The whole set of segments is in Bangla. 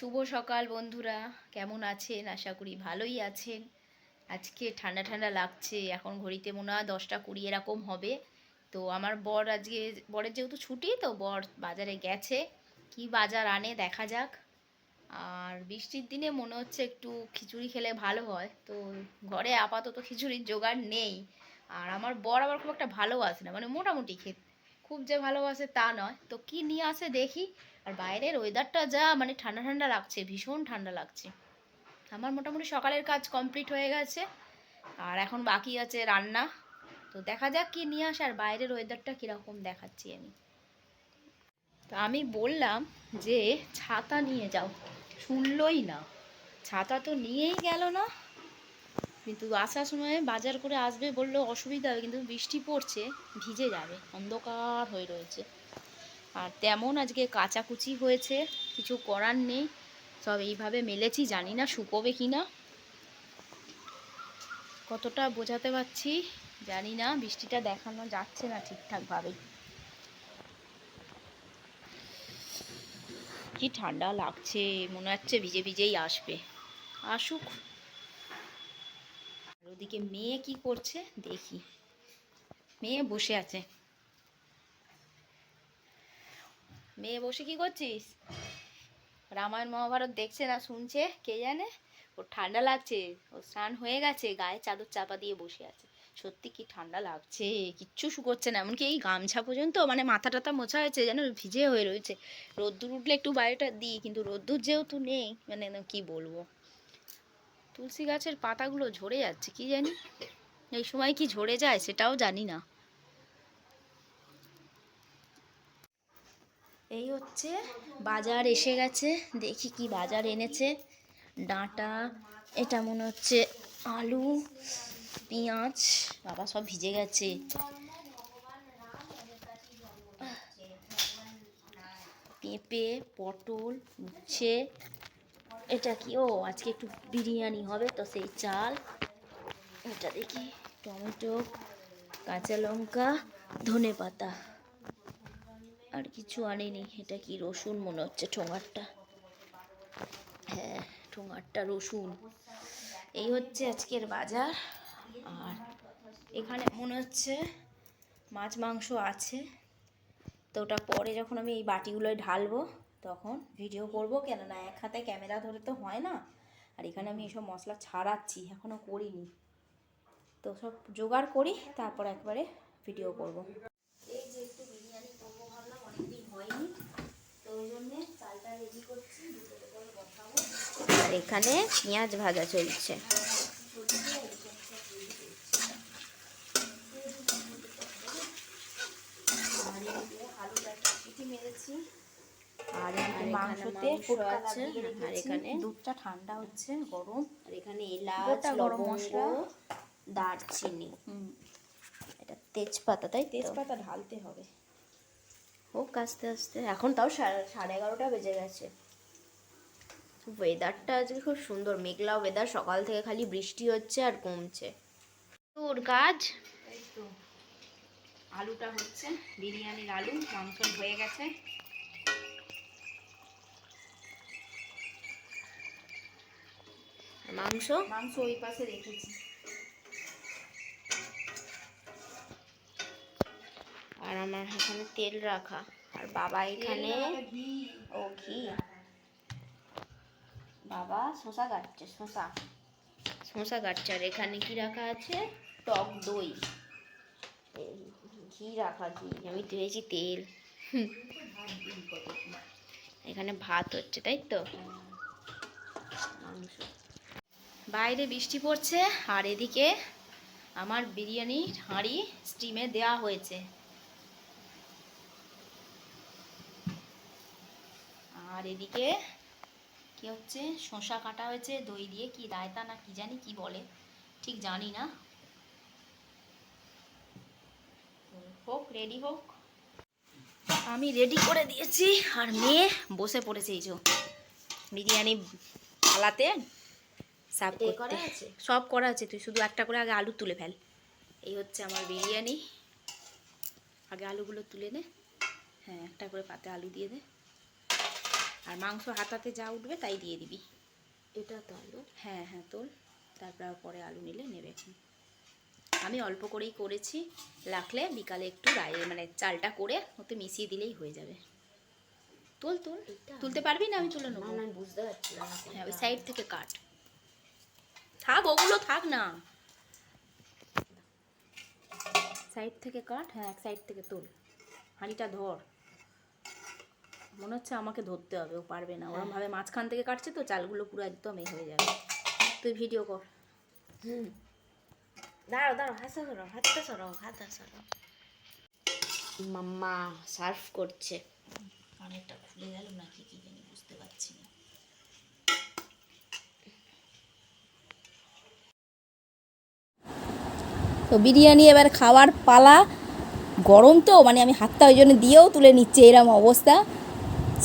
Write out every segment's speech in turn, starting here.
শুভ সকাল বন্ধুরা। কেমন আছেন? আশা করি ভালোই আছেন। আজকে ঠান্ডা ঠান্ডা লাগছে। এখন ঘড়িতে মনে হয় দশটা কুড়ি এরকম হবে। তো আমার বর আজকে, বরের যেহেতু ছুটি, তো বর বাজারে গেছে। কি বাজার আনে দেখা যাক। আর বৃষ্টির দিনে মনে হচ্ছে একটু খিচুড়ি খেলে ভালো হয়। তো ঘরে আপাতত খিচুড়ির জোগাড় নেই। আর আমার বর আবার খুব একটা ভালোবাসে না। মানে মোটামুটি খেতে। খুব যে ভালোবাসে তা নয়। তো কি নিয়ে আসে দেখি। আর বাইরের ওয়েদারটা যা মানে ঠান্ডা ঠান্ডা লাগছে, ভীষণ ঠান্ডা লাগছে। আমার মোটামুটি সকালের কাজ কমপ্লিট হয়ে গেছে। আর এখন বাকি আছে রান্না। তো দেখা যাক কি নিয়ে আসে আর বাইরের ওয়েদারটা কীরকম দেখাচ্ছি আমি। তো আমি বললাম যে, ছাতা নিয়ে যাও। শুনলই না। ছাতা তো নিয়েই গেল না। কিন্তু আসার সময় বাজার করে আসবে বললেও অসুবিধা হবে, কিন্তু বৃষ্টি পড়ছে, ভিজে যাবে, অন্ধকার হয়ে রয়েছে। আর তেমন আজকে কাচাকুচি হয়েছে, কিছু করার নেই, সব এইভাবে মেলেছি, জানি না শুকোবে কি না। কতটা বোঝাতে পারছি জানি না, বৃষ্টিটা দেখানো যাচ্ছে না ঠিকঠাকভাবে। কি ঠান্ডা লাগছে, মনে হচ্ছে ভিজে ভিজেই আসবে। আসুক। ওদিকে মেয়ে কি করছে দেখি। মেয়ে বসে আছে। মেয়ে বসে কি করছিস? রামায়ণ মহাভারত দেখছে না, শুনছে? কে জানে? ওর ঠান্ডা লাগছে। ও স্নান হয়ে গেছে, গায়ে চাদর চাপা দিয়ে বসে আছে। সত্যি কি ঠান্ডা লাগছে? কিচ্ছু শুকোচ্ছে না, এমনকি এই গামছা পর্যন্ত মানে মাথা টাথা মোছা হয়েছে, যেন ভিজে হয়ে রয়েছে। রোদ্দুর উঠলে একটু বাইরেটা দিই, কিন্তু রোদ্দুর যেহেতু নেই মানে কি বলব? তুলসী গাছের পাতাগুলো ঝরে যাচ্ছে, কি জানি? এই সময় কি ঝরে যায় সেটাও জানি না। এই হচ্ছে বাজার এসে গেছে, দেখি কি বাজার এনেছে। ডাঁটা, এটা মনে হচ্ছে আলু, পেঁয়াজ, বাবা সব ভিজে গেছে। পেঁপে, পটল, উচ্ছে এটা কি? ও, আজকে একটু বিরিয়ানি হবে, তো সেই চাল। এটা দেখি, টমেটো, কাঁচা লঙ্কা, ধনে পাতা। আর কিছু আনেনি। এটা কি রসুন? মনে হচ্ছে ঠোঙারটা। হ্যাঁ ঠোঙারটা রসুন। এই হচ্ছে আজকের বাজার। আর এখানে মনে হচ্ছে মাছ মাংস আছে। তো ওটা পরে যখন আমি এই বাটিগুলোয় ঢালবো তখন ভিডিও করব। কেননা এক হাতে ক্যামেরা ধরে তো হয় না। আর এখানে আমি এসব মশলা ছাড়াচ্ছি এখনও করিনি। তো সব জোগাড় করি, তারপর একবারে ভিডিও করব। হয়নি। আর এখানে পেঁয়াজ ভাজা চলছে আর এদিকে আলুটা একটা সিটি মেরেছি আর এদিকে মাংসতে আছে, আর এখানে দুধটা ঠান্ডা হচ্ছে গরম। আর এখানে এলাচ গরম মশলা। দারচিনি। এটা তেজপাতা তাই তেজপাতা ঢালতে হবে। হোক আস্তে আস্তে। এখন তাও সাড়ে এগারোটা বেজে গেছে। ওয়েদারটা আজকে খুব সুন্দর। মেঘলা ওয়েদার সকাল থেকে খালি বৃষ্টি হচ্ছে আর কমছে। তোর কাজ? আলুটা হচ্ছে। বিরিয়ানির আলু মাংস হয়ে গেছে। মাংস? মাংস ওই পাশে রেখেছি। আর আমার এখানে তেল রাখা। আর বাবা এখানে ও ঘি। বাবা শশা কাটছে শশা শশা কাটছে। আর এখানে কি রাখা আছে? টক দই। ঘি রাখা ঘি আমি দিয়েছি তেল। এখানে ভাত হচ্ছে তাই তো? মাংস। বাইরে বৃষ্টি পড়ছে আর এদিকে আমার বিরিয়ানি হাঁড়ি স্টিমে দেওয়া হয়েছে। আর এদিকে কি হচ্ছে? শসা কাটা হয়েছে, দই দিয়ে কি রায়তা না কি জানি কি বলে, ঠিক জানি না। হোক রেডি হোক। আমি রেডি করে দিয়েছি, আর মেয়ে বসে পড়েছে এই যে বিরিয়ানি থালাতে সার্ভ করতে। করা আছে? সব করা আছে তুই শুধু একটা করে আগে আলু তুলে ফেল। এই হচ্ছে আমার বিরিয়ানি। আগে আলুগুলো তুলে নে। হ্যাঁ একটা করে পাতে আলু দিয়ে দে। আর মাংস হাতাতে যা উঠবে তাই দিয়ে দিবি। এটা তো আলু। হ্যাঁ হ্যাঁ তোল। তারপর পরে আলু নিলে নেবে এখন। আমি অল্প করেই করেছি। রাখলে বিকালে একটু রায়ে মানে চালটা করে ওতে মিশিয়ে দিলেই হয়ে যাবে। তোল তোল। তুলতে পারবি না আমি তুলে নেব? না বুঝতে পারছি হ্যাঁ ওই সাইড থেকে কাট। থাক ওগুলো থাক না। সাইড থেকে কাট হ্যাঁ এক সাইড থেকে তোল। হাঁড়িটা ধর। মনে হচ্ছে আমাকে ধরতে হবে ও পারবে না। ওরম ভাবে মাঝখান থেকে কাটছে তো চালগুলো পুরো একদম এ হয়ে যাবে। তুই ভিডিও কর। হুম। দাঁড়াও দাঁড়াও হাতটা সরাও হাতটা সরাও হাতটা সরাও। মাম্মা সার্ভ করছে। কানেরটা খুলে গেল নাকি কি জানি বুঝতে পারছি না। তো বিরিয়ানি এবার খাওয়ার পালা। গরম তো মানে আমি হাতটা ওই জন্য দিয়েও তুলে নিচ্ছে এরম অবস্থা।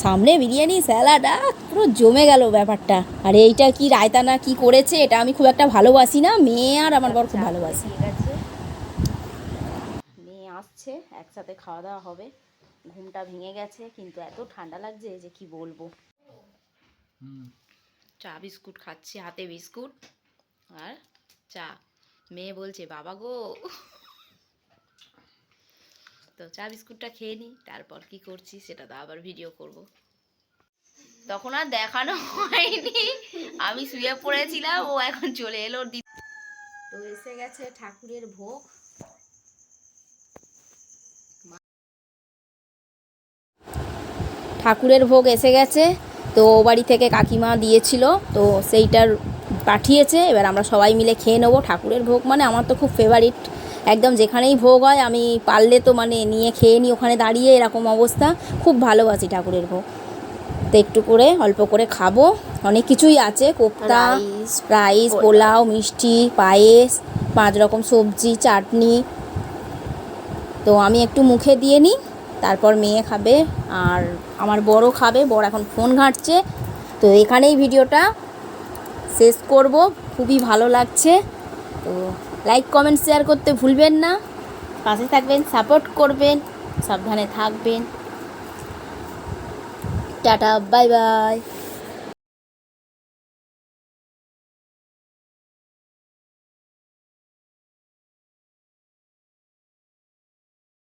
সামনে বিরিয়ানি স্যালাড পুরো জমে গেল ব্যাপারটা। আর এইটা কি রায়তা না কি করেছে এটা আমি খুব একটা ভালোবাসি না। মেয়ে আর আমার বর খুব ভালোবাসি। ঠিক আছে। মেয়ে আসছে একসাথে খাওয়া দাওয়া হবে। ঘুমটা ভেঙে গেছে কিন্তু এত ঠান্ডা লাগছে যে কি বলব। চা বিস্কুট খাচ্ছি হাতে বিস্কুট। আর চা। মেয়ে বলছে, বাবা গো। তো চা বিস্কুটটা খেয়ে নিই তারপর কি করছি সেটা তো আবার ভিডিও করব। তখন আর দেখানো হয়নি, আমি শুয়ে পড়েছিলাম, ও এখন চলে এলো তো এসে গেছে ঠাকুরের ভোগ। ঠাকুরের ভোগ এসে গেছে, তো ও বাড়ি থেকে কাকিমা দিয়েছিল, তো সেইটার পাঠিয়েছে এবার আমরা সবাই মিলে খেয়ে নেব। ঠাকুরের ভোগ মানে আমার তো খুব ফেভারিট একদম যেখানেই ভোগ হয় আমি পারলে তো মানে নিয়ে খেয়ে নিই ওখানে দাঁড়িয়ে এরকম অবস্থা। খুব ভালোবাসি ঠাকুরের ভোগ। তো একটু করে অল্প করে খাব। অনেক কিছুই আছে কোপ্তা রাইস। পোলাও মিষ্টি পায়েস পাঁচ রকম সবজি চাটনি। তো আমি একটু মুখে দিয়ে নিই তারপর মেয়ে খাবে আর আমার বড় খাবে বড় এখন ফোন ঘাঁটছে। তো এখানেই ভিডিওটা। শেষ করব। খুবই ভালো লাগছে। তো লাইক কমেন্ট শেয়ার করতে ভুলবেন না। পাশে থাকবেন সাপোর্ট করবেন, সাবধানে থাকবেন। Tata bye bye